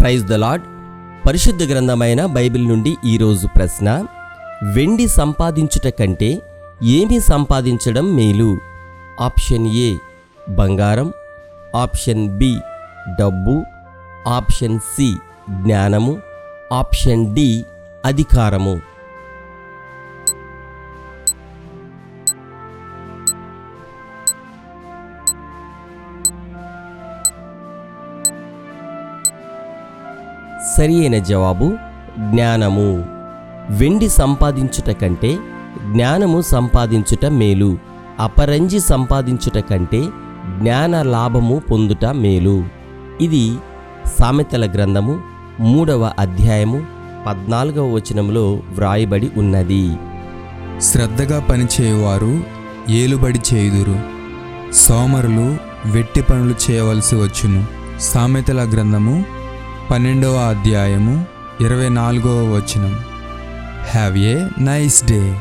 Praise the lord పరిశుద్ధ గ్రంథమైన Bible నుండి ఈరోజు ప్రశ్న వెండి సంపాదించుట కంటే ఏమి సంపాదించడం మేలు? ఆప్షన్ ఏ బంగారం. ఆప్షన్ బి డబ్బు. ఆప్షన్ సి జ్ఞానము. ఆప్షన్ డి అధికారము. సరి అయిన జవాబు జ్ఞానము. వెండి సంపాదించుట కంటే జ్ఞానము సంపాదించుట మేలు. అపరంజి సంపాదించుట కంటే జ్ఞాన లాభము పొందుట మేలు. ఇది సామెతల గ్రంథము మూడవ అధ్యాయము పద్నాలుగవ వచనంలో వ్రాయబడి ఉన్నది. శ్రద్ధగా పనిచేయువారు ఏలుబడి చేయుదురు. సోమరులు వెట్టి పనులు చేయవలసి వచ్చును. సామెతల గ్రంథము పన్నెండవ అధ్యాయము ఇరవై నాలుగవ వచనం. Have a nice day